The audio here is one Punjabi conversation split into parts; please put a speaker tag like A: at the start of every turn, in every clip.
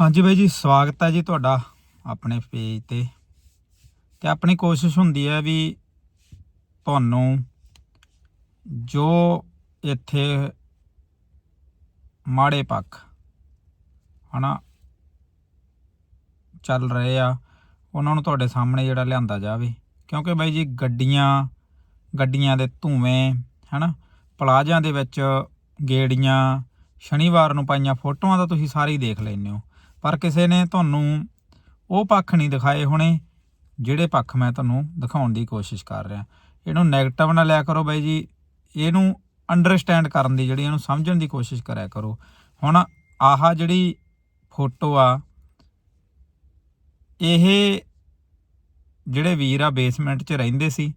A: ਹਾਂਜੀ ਬਾਈ ਜੀ, ਸਵਾਗਤ ਹੈ ਜੀ ਤੁਹਾਡਾ ਆਪਣੇ ਪੇਜ ਤੇ। ਤੇ ਆਪਣੀ ਕੋਸ਼ਿਸ਼ ਹੁੰਦੀ ਹੈ ਵੀ ਤੁਹਾਨੂੰ ਜੋ ਇੱਥੇ ਮਾੜੇ ਪੱਖ ਹਨਾ, ਚੱਲ ਰਹੇ ਆ, ਉਹਨਾਂ ਨੂੰ ਤੁਹਾਡੇ ਸਾਹਮਣੇ ਜਿਹੜਾ ਲਿਆਂਦਾ ਜਾਵੇ। ਕਿਉਂਕਿ ਬਾਈ ਜੀ, ਗੱਡੀਆਂ ਗੱਡੀਆਂ ਦੇ ਧੂਵੇਂ ਹਨਾ, ਪਲਾਜ਼ਿਆਂ ਦੇ ਵਿੱਚ ਗੇੜੀਆਂ, ਸ਼ਨੀਵਾਰ ਨੂੰ ਪਾਈਆਂ ਫੋਟੋਆਂ ਤਾਂ ਤੁਸੀਂ ਸਾਰੇ ਹੀ ਦੇਖ ਲੈਂਦੇ ਹੋ। ਪਰ ਕਿਸੇ ਨੇ ਤੁਹਾਨੂੰ ਉਹ ਪੱਖ ਨਹੀਂ ਦਿਖਾਏ ਹੋਣੇ ਜਿਹੜੇ ਪੱਖ ਮੈਂ ਤੁਹਾਨੂੰ ਦਿਖਾਉਣ ਦੀ ਕੋਸ਼ਿਸ਼ ਕਰ ਰਿਹਾ। ਇਹਨੂੰ 네ਗੇਟਿਵ ਨਾ ਲਿਆ ਕਰੋ ਬਾਈ ਜੀ। ਇਹਨੂੰ ਅੰਡਰਸਟੈਂਡ ਕਰਨ ਦੀ ਜਿਹੜੀ ਇਹਨੂੰ ਸਮਝਣ ਦੀ ਕੋਸ਼ਿਸ਼ ਕਰਿਆ ਕਰੋ। ਹੁਣ ਆਹ ਜਿਹੜੀ ਫੋਟੋ ਆ, ਇਹ ਜਿਹੜੇ ਵੀਰ ਆ ਬੇਸਮੈਂਟ 'ਚ ਰਹਿੰਦੇ ਸੀ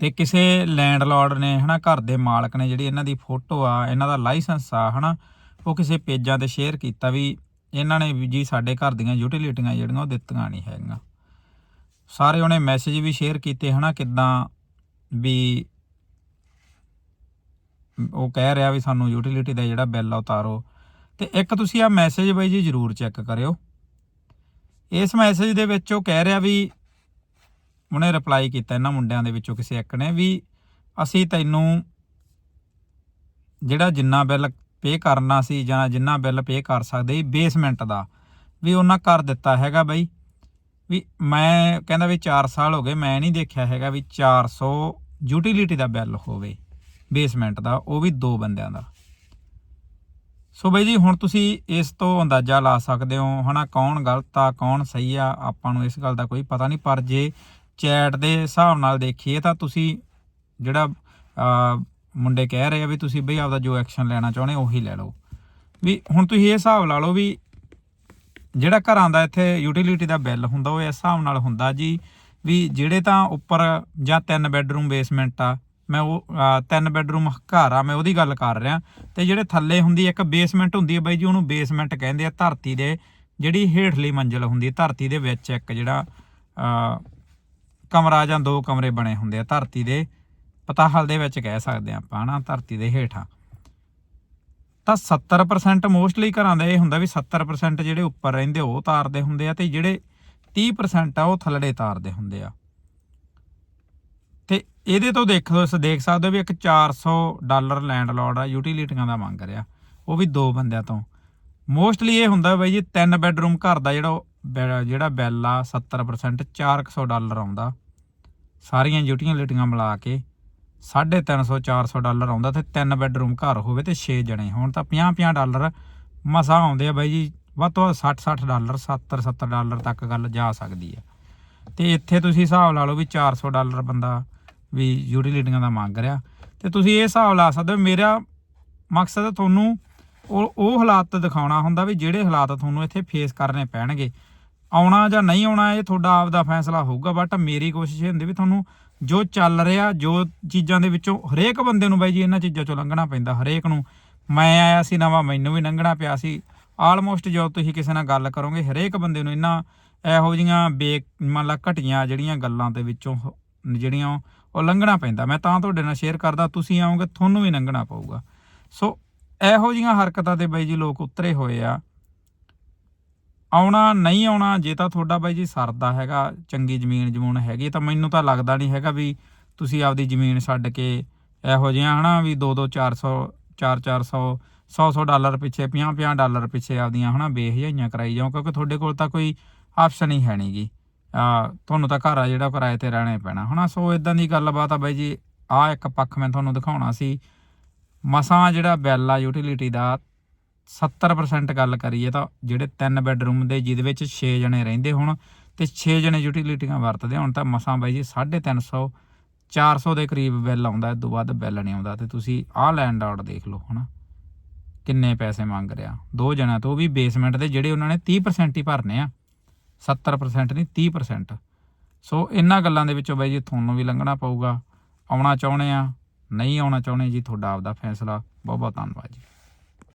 A: ਤੇ ਕਿਸੇ ਲੈਂਡਲੌਰਡ ਨੇ ਹਨਾ, ਘਰ ਦੇ ਮਾਲਕ ਨੇ ਜਿਹੜੀ ਇਹਨਾਂ ਦੀ ਫੋਟੋ ਆ, ਇਹਨਾਂ ਦਾ ਲਾਇਸੈਂਸ ਆ, ਹਨਾ, ਉਹ ਕਿਸੇ ਪੇਜਾਂ ਤੇ ਸ਼ੇਅਰ ਕੀਤਾ ਵੀ ਇਹਨਾਂ ਨੇ ਵੀ ਜੀ ਸਾਡੇ ਘਰ ਦੀਆਂ ਯੂਟੀਲਿਟੀਆਂ ਜਿਹੜੀਆਂ ਉਹ ਦਿੱਤੀਆਂ ਨਹੀਂ ਹੈਗੀਆਂ। ਸਾਰੇ ਉਹਨੇ ਮੈਸੇਜ ਵੀ ਸ਼ੇਅਰ ਕੀਤੇ ਹਨਾ, ਕਿਦਾਂ ਵੀ ਉਹ ਕਹਿ ਰਿਹਾ ਵੀ ਸਾਨੂੰ ਯੂਟੀਲਿਟੀ ਦਾ ਜਿਹੜਾ ਬਿੱਲ ਆ ਉਤਾਰੋ। ਤੇ ਇੱਕ ਤੁਸੀਂ ਆ ਮੈਸੇਜ ਬਾਈ ਜੀ ਜਰੂਰ ਚੈੱਕ ਕਰਿਓ। ਇਸ ਮੈਸੇਜ ਦੇ ਵਿੱਚ ਉਹ ਕਹਿ ਰਿਹਾ ਵੀ ਉਹਨੇ ਰਿਪਲਾਈ ਕੀਤਾ ਇਹਨਾਂ ਮੁੰਡਿਆਂ ਦੇ ਵਿੱਚੋਂ ਕਿਸੇ ਇੱਕ ਨੇ ਵੀ ਅਸੀਂ ਤੈਨੂੰ ਜਿਹੜਾ ਜਿੰਨਾ ਬਿੱਲ ਪੇ ਕਰਨਾ ਸੀ ਜਾਂ ਜਿੰਨਾ ਬਿੱਲ ਪੇ ਕਰ ਸਕਦੇ ਬੇਸਮੈਂਟ ਦਾ, ਵੀ ਉਹਨਾਂ ਕਰ ਦਿੱਤਾ ਹੈਗਾ ਬਾਈ। ਵੀ ਮੈਂ ਕਹਿੰਦਾ ਵੀ 4 ਸਾਲ ਹੋ ਗਏ, ਮੈਂ ਨਹੀਂ ਦੇਖਿਆ ਹੈਗਾ ਵੀ 400 ਯੂਟਿਲਿਟੀ ਦਾ ਬਿੱਲ ਹੋਵੇ ਬੇਸਮੈਂਟ ਦਾ, ਉਹ ਵੀ ਦੋ ਬੰਦਿਆਂ ਦਾ। ਸੋ ਬਈ ਜੀ, ਹੁਣ ਤੁਸੀਂ ਇਸ ਤੋਂ ਅੰਦਾਜ਼ਾ ਲਾ ਸਕਦੇ ਹੋ, ਹਨਾ, ਕੌਣ ਗਲਤ ਆ, ਕੌਣ ਸਹੀ ਆ, ਆਪਾਂ ਨੂੰ ਇਸ ਗੱਲ ਦਾ ਕੋਈ ਪਤਾ ਨਹੀਂ, ਪਰ ਜੇ ਚੈਟ ਦੇ ਹਿਸਾਬ ਨਾਲ ਦੇਖੀਏ ਤਾਂ ਤੁਸੀਂ ਜਿਹੜਾ ਮੁੰਡੇ ਕਹਿ ਰਹੇ ਆ ਵੀ ਤੁਸੀਂ ਬਈ ਆਪਦਾ ਜੋ ਐਕਸ਼ਨ ਲੈਣਾ ਚਾਹੁੰਦੇ ਉਹੀ ਲੈ ਲਓ। ਵੀ ਹੁਣ ਤੁਸੀਂ ਇਹ ਹਿਸਾਬ ਲਾ ਲਓ ਵੀ ਜਿਹੜਾ ਘਰਾਂ ਦਾ ਇੱਥੇ ਯੂਟਿਲਿਟੀ ਦਾ ਬਿੱਲ ਹੁੰਦਾ, ਉਹ ਇਸ ਹਿਸਾਬ ਨਾਲ ਹੁੰਦਾ ਜੀ ਵੀ ਜਿਹੜੇ ਤਾਂ ਉੱਪਰ ਜਾਂ ਤਿੰਨ ਬੈੱਡਰੂਮ ਬੇਸਮੈਂਟ ਆ, ਮੈਂ ਉਹ ਤਿੰਨ ਬੈੱਡਰੂਮ ਘਰ ਆ, ਮੈਂ ਉਹਦੀ ਗੱਲ ਕਰ ਰਿਹਾ। ਤੇ ਜਿਹੜੇ ਥੱਲੇ ਹੁੰਦੀ ਇੱਕ ਬੇਸਮੈਂਟ ਹੁੰਦੀ ਹੈ ਬਾਈ ਜੀ, ਉਹਨੂੰ ਬੇਸਮੈਂਟ ਕਹਿੰਦੇ ਆ ਧਰਤੀ ਦੇ, ਜਿਹੜੀ ਹੇਠਲੀ ਮੰਜ਼ਲ ਹੁੰਦੀ ਹੈ ਧਰਤੀ ਦੇ ਵਿੱਚ ਇੱਕ ਜਿਹੜਾ ਕਮਰਾ ਜਾਂ ਦੋ ਕਮਰੇ ਬਣੇ ਹੁੰਦੇ ਆ ਧਰਤੀ ਦੇ। ਪਤਾਹਲ ਦੇ ਵਿੱਚ ਕਹਿ ਸਕਦੇ ਆ ਆਪਾਂ ਹਨਾ, ਧਰਤੀ ਦੇ ਹੇਠਾਂ। ਤਾਂ 70% ਮੋਸਟਲੀ ਘਰਾਂ ਦਾ ਇਹ ਹੁੰਦਾ ਵੀ 70% ਜਿਹੜੇ ਉੱਪਰ ਰਹਿੰਦੇ ਉਹ ਤਾਰਦੇ ਹੁੰਦੇ ਆ ਤੇ ਜਿਹੜੇ 30% ਆ, ਉਹ ਥੱਲੜੇ ਤਾਰਦੇ ਹੁੰਦੇ ਆ। ਤੇ ਇਹਦੇ ਤੋਂ ਦੇਖੋ ਇਸ ਦੇਖ ਸਕਦੇ ਹੋ ਵੀ ਇੱਕ 400 ਡਾਲਰ ਲੈਂਡਲੌਰਡ ਆ, ਯੂਟਿਲਿਟੀਆਂ ਦਾ ਮੰਗ ਰਿਹਾ। ਉਹ ਵੀ ਦੋ ਬੰਦਿਆਂ ਤੋਂ। ਮੋਸਟਲੀ ਇਹ ਹੁੰਦਾ ਬਈ ਜੀ, ਤਿੰਨ ਬੈੱਡਰੂਮ ਘਰ ਦਾ ਜਿਹੜਾ ਉਹ ਬੈ- ਜਿਹੜਾ ਬਿੱਲ ਆ 70% 400 ਡਾਲਰ ਆਉਂਦਾ। ਸਾਰੀਆਂ ਯੂਟੀਆਂ ਲਿਟੀਆਂ ਮਿਲਾ ਕੇ 350 400 ਡਾਲਰ ਆਉਂਦਾ ਤੇ ਤਿੰਨ ਬੈੱਡਰੂਮ ਘਰ ਹੋਵੇ ਤੇ 6 ਜਣੇ ਹੋਣ। ਤਾਂ 50 50 ਡਾਲਰ ਮਸਾ ਆਉਂਦੇ ਆ ਬਾਈ ਜੀ, ਵੱਧ ਤੋਂ ਵੱਧ 60 60 ਡਾਲਰ 70 70 ਡਾਲਰ ਤੱਕ ਗੱਲ ਜਾ ਸਕਦੀ ਆ। ਤੇ ਇੱਥੇ ਤੁਸੀਂ ਹਿਸਾਬ ਲਾ ਲਓ ਵੀ 400 ਡਾਲਰ ਬੰਦਾ ਵੀ ਯੂਟੀਲਿਟੀਆਂ ਦਾ ਮੰਗ ਰਿਹਾ। ਤੇ ਤੁਸੀਂ ਇਹ ਹਿਸਾਬ ਲਾ ਸਕਦੇ ਹੋ, ਮੇਰਾ ਮਕਸਦ ਤੁਹਾਨੂੰ ਉਹ ਉਹ ਹਾਲਾਤ ਦਿਖਾਉਣਾ ਹੁੰਦਾ ਵੀ ਜਿਹੜੇ ਹਾਲਾਤ ਤੁਹਾਨੂੰ ਇੱਥੇ ਫੇਸ ਕਰਨੇ ਪੈਣਗੇ। ਆਉਣਾ ਜਾਂ ਨਹੀਂ ਆਉਣਾ, ਇਹ ਤੁਹਾਡਾ ਆਪ ਦਾ ਫੈਸਲਾ ਹੋਊਗਾ ਬਟ ਮੇਰੀ ਕੋਸ਼ਿਸ਼ ਇਹ ਹੁੰਦੀ ਵੀ ਤੁਹਾਨੂੰ ਜੋ ਚੱਲ ਰਿਹਾ, ਜੋ ਚੀਜ਼ਾਂ ਦੇ ਵਿੱਚੋਂ ਹਰੇਕ ਬੰਦੇ ਨੂੰ ਬਾਈ ਜੀ ਇਹਨਾਂ ਚੀਜ਼ਾਂ ਚੋਂ ਲੰਘਣਾ ਪੈਂਦਾ, ਹਰੇਕ ਨੂੰ। ਮੈਂ ਆਇਆ ਸੀ ਨਵਾਂ, ਮੈਨੂੰ ਵੀ ਲੰਘਣਾ ਪਿਆ ਸੀ। ਆਲਮੋਸਟ ਜਦੋਂ ਤੁਸੀਂ ਕਿਸੇ ਨਾਲ ਗੱਲ ਕਰੋਗੇ, ਹਰੇਕ ਬੰਦੇ ਨੂੰ ਇਹਨਾਂ ਇਹੋ ਜੀਆਂ ਬੇ, ਮੰਨ ਲਾ ਘਟੀਆਂ ਜਿਹੜੀਆਂ ਗੱਲਾਂ ਦੇ ਵਿੱਚੋਂ ਹ- ਜਿਹੜੀਆਂ ਉਹ ਲੰਘਣਾ ਪੈਂਦਾ। ਮੈਂ ਤਾਂ ਤੁਹਾਡੇ ਨਾਲ ਸ਼ੇਅਰ ਕਰਦਾ, ਤੁਸੀਂ ਆਓਗੇ, ਤੁਹਾਨੂੰ ਵੀ ਲੰਘਣਾ ਪਊਗਾ। ਸੋ ਇਹੋ ਜੀਆਂ ਹਰਕਤਾਂ ਤੇ ਬਾਈ ਜੀ ਲੋਕ ਉਤਰੇ ਹੋਏ ਆ। ਆਉਣਾ, ਨਹੀਂ ਆਉਣਾ, ਜੇ ਤਾਂ ਤੁਹਾਡਾ ਬਾਈ ਜੀ ਸਰਦਾ ਹੈਗਾ, ਚੰਗੀ ਜ਼ਮੀਨ ਜਮੂਨ ਹੈਗੀ, ਤਾਂ ਮੈਨੂੰ ਤਾਂ ਲੱਗਦਾ ਨਹੀਂ ਹੈਗਾ ਵੀ ਤੁਸੀਂ ਆਪਦੀ ਜ਼ਮੀਨ ਛੱਡ ਕੇ ਇਹੋ ਜਿਹੀਆਂ, ਹਨਾ, ਵੀ 2 2 400 4 400 100 100 ਡਾਲਰ ਪਿੱਛੇ 50 50 ਡਾਲਰ ਪਿੱਛੇ ਆਪਦੀਆਂ, ਹਨਾ, ਬੇਹਜਾਈਆਂ ਕਰਾਈ ਜਾਓ, ਕਿਉਂਕਿ ਤੁਹਾਡੇ ਕੋਲ ਤਾਂ ਕੋਈ ਆਪਸ਼ਨ ਹੀ ਹੈ ਨਹੀਂਗੀ ਆ, ਤੁਹਾਨੂੰ ਤਾਂ ਘਰ ਆ ਜਿਹੜਾ ਕਿਰਾਏ ਤੇ ਰਹਿਣਾ ਹੀ ਪੈਣਾ, ਹਨਾ, ਸੋ ਇਦਾਂ ਦੀ ਗੱਲਬਾਤ ਆ ਬਾਈ ਜੀ ਆ ਇੱਕ ਪੱਖ ਮੈਂ ਤੁਹਾਨੂੰ ਦਿਖਾਉਣਾ ਸੀ। ਮਸਾਂ ਜਿਹੜਾ ਬਿੱਲ ਆ ਯੂਟਿਲਿਟੀ ਦਾ 70% ਗੱਲ ਕਰੀਏ ਤਾਂ ਜਿਹੜੇ ਤਿੰਨ ਬੈੱਡਰੂਮ ਦੇ, ਜਿਹਦੇ ਵਿੱਚ 6 ਜਣੇ ਰਹਿੰਦੇ ਹੋਣ ਤੇ 6 ਜਣੇ ਯੂਟੀਲਿਟੀਆਂ ਵਰਤਦੇ ਹੋਣ ਤਾਂ ਮਸਾਂ ਬਾਈ ਜੀ 350 400 ਦੇ ਕਰੀਬ ਬਿੱਲ ਆਉਂਦਾ ਇਸ ਤੋਂ ਵੱਧ ਬਿੱਲ ਨਹੀਂ ਆਉਂਦਾ ਤੇ ਤੁਸੀਂ ਆਹ ਲੈਂਡ ਆਊਟ ਦੇਖ ਲਓ ਹਨਾ। ਕਿੰਨੇ ਪੈਸੇ ਮੰਗ ਰਿਹਾ। ਦੋ ਜਣਿਆਂ ਤੋਂ ਉਹ ਵੀ ਬੇਸਮੈਂਟ ਦੇ ਜਿਹੜੇ ਉਹਨਾਂ ਨੇ 30% ਹੀ ਭਰਨੇ ਆ। 70% ਨਹੀਂ 30% ਸੋ ਇਹਨਾਂ ਗੱਲਾਂ ਦੇ ਵਿੱਚੋਂ ਬਾਈ ਜੀ ਤੁਹਾਨੂੰ ਵੀ ਲੰਘਣਾ ਪਊਗਾ। ਆਉਣਾ ਚਾਹੁੰਦੇ ਆ, ਨਹੀਂ ਆਉਣਾ ਚਾਹੁੰਦੇ ਜੀ, ਤੁਹਾਡਾ ਆਪਦਾ ਫੈਸਲਾ। ਬਹੁਤ ਬਹੁਤ ਧੰਨਵਾਦ ਜੀ।